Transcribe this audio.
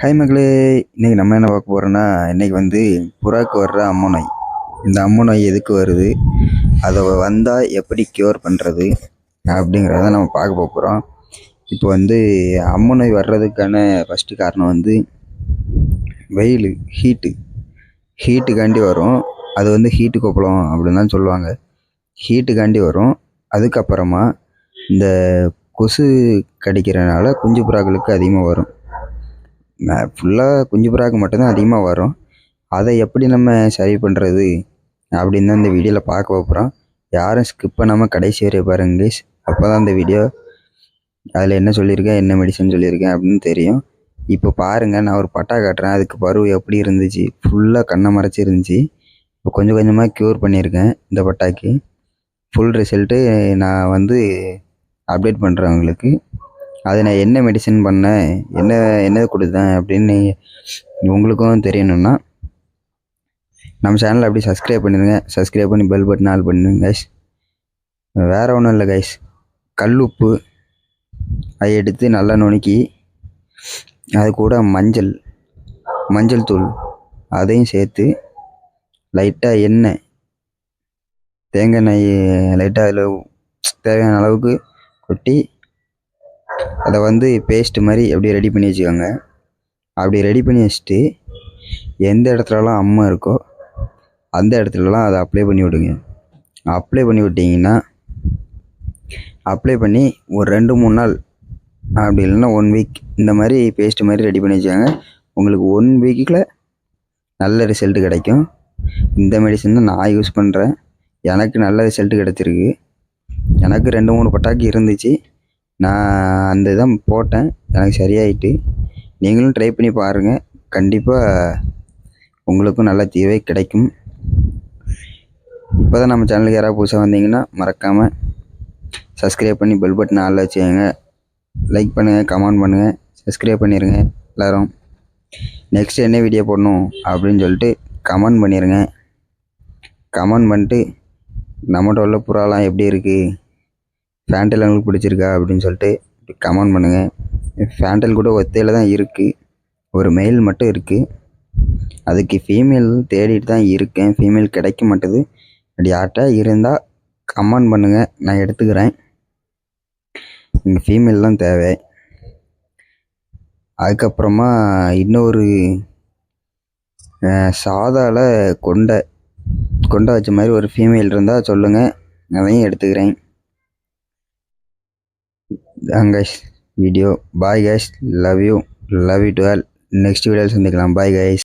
High மக்களே இன்றைக்கி நம்ம என்ன பார்க்க போகிறோன்னா இன்றைக்கி வந்து புறாக்கு வர்ற அம்மு நோய். இந்த அம்மு நோய் எதுக்கு வருது? அதை வந்தால் எப்படி க்யூர் பண்ணுறது அப்படிங்கிறத நம்ம பார்க்க போகிறோம் இப்போ வந்து அம்மு நோய் வர்றதுக்கான ஃபஸ்ட்டு காரணம் வந்து வெயில் ஹீட்டு ஹீட்டுக்காண்டி வரும். அது வந்து ஹீட்டு கொப்பளம் அப்படின்னு தான் சொல்லுவாங்க. ஹீட்டுக்காண்டி வரும். அதுக்கப்புறமா இந்த கொசு கடிக்கிறனால குஞ்சு புறாக்களுக்கு அதிகமாக வரும். ஃபுல்லாக குஞ்சு புறாக்கு மட்டும்தான் அதிகமாக வரும். அதை எப்படி நம்ம சரி பண்ணுறது அப்படின்னு தான் இந்த வீடியோவில் பார்க்க போகிறோம் யாரும் ஸ்கிப் பண்ணாமல் கடைசி வரை பாருங்க கைஸ் அப்போ தான் அந்த வீடியோ அதில் என்ன சொல்லியிருக்கேன் என்ன மெடிசன் சொல்லியிருக்கேன் அப்படின்னு தெரியும். இப்போ பாருங்கள் நான் ஒரு பட்டா காட்டுறேன். அதுக்கு பருவு எப்படி இருந்துச்சு? ஃபுல்லாக கண்ணை மறைச்சி இருந்துச்சு. இப்போ கொஞ்சம் கொஞ்சமாக க்யூர் பண்ணியிருக்கேன் இந்த பட்டாக்கு. ஃபுல் ரிசல்ட்டு நான் வந்து அப்டேட் பண்ணுறேன் உங்களுக்கு. அது நான் என்ன மெடிசன் பண்ணேன்? என்ன என்ன கொடுத்தேன்? அப்படின்னு உங்களுக்கும் தெரியணும்னா நம்ம சேனலை அப்படியே சப்ஸ்கிரைப் பண்ணிடுங்க சப்ஸ்கிரைப் பண்ணி பெல் பட்டன் ஆல் பண்ணுங்க கைஸ் வேறு ஒன்றும் இல்லை கைஸ் கல் உப்பு அதை எடுத்து நல்லா நுணுக்கி அது கூட மஞ்சள் மஞ்சள் தூள் அதையும் சேர்த்து லைட்டாக எண்ணெய் தேங்காய் எண்ணெய் லைட்டாக அதில் தேவையான அளவுக்கு கொட்டி அதை வந்து பேஸ்ட் மாதிரி அப்படியே ரெடி பண்ணி வச்சுக்கோங்க. அப்படி ரெடி பண்ணி வச்சுட்டு எந்த இடத்துலலாம் அம்மா இருக்கோ அந்த இடத்துலலாம் அதை அப்ளை பண்ணி விடுங்க. அப்ளை பண்ணி விட்டிங்கன்னா அப்ளை பண்ணி ஒரு ரெண்டு மூணு நாள் அப்படி இல்லைன்னா ஒன் வீக் இந்த மாதிரி பேஸ்ட் மாதிரி ரெடி பண்ணி வச்சுக்கோங்க. உங்களுக்கு ஒன் வீக்கில் நல்ல ரிசல்ட் கிடைக்கும். இந்த மெடிசன் தான் நான் யூஸ் பண்ணுறேன் எனக்கு நல்ல ரிசல்ட் கிடச்சிருக்கு. எனக்கு ரெண்டு மூணு பட்டாக்கு இருந்துச்சு. நான் அந்த இதான் போட்டேன். எனக்கு சரியாயிட்டு. நீங்களும் ட்ரை பண்ணி பாருங்கள் கண்டிப்பாக உங்களுக்கும் நல்ல தீர்வே கிடைக்கும். இப்போ தான் நம்ம சேனலுக்கு யாராவது புதுசாக வந்தீங்கன்னா மறக்காமல் சப்ஸ்கிரைப் பண்ணி பெல் பட்டன் ஆளில் வச்சுக்கோங்க. லைக் பண்ணுங்கள் கமெண்ட் பண்ணுங்கள் சப்ஸ்கிரைப் பண்ணிடுங்க எல்லோரும். நெக்ஸ்ட் என்ன வீடியோ போடணும் அப்படின்னு சொல்லிட்டு கமெண்ட் பண்ணிடுங்க கமெண்ட் பண்ணிட்டு நம்மகிட்ட உள்ள புறாலாம் எப்படி இருக்குது ஃபேண்டல் உங்களுக்கு பிடிச்சிருக்கா அப்படின்னு சொல்லிட்டு கமெண்ட் பண்ணுங்கள் ஃபேண்டல் கூட ஒத்தையில் தான் இருக்குது ஒரு மெயில் மட்டும் இருக்குது அதுக்கு ஃபீமேல் தேடிட்டு தான் இருக்கேன். ஃபீமேல் கிடைக்க மாட்டேது. அப்படி யார்கிட்ட இருந்தால் கமெண்ட் பண்ணுங்கள் நான் எடுத்துக்கிறேன். இங்கே ஃபீமேல் தான் தேவை. அதுக்கப்புறமா இன்னொரு சாதாவில் கொண்டை கொண்டை வச்ச மாதிரி ஒரு ஃபீமேல் இருந்தால் சொல்லுங்கள் அதையும் எடுத்துக்கிறேன். தான் guys video bye guys love you love you to all next வீடியோவில் சந்திக்கலாம் பாய் கைஸ்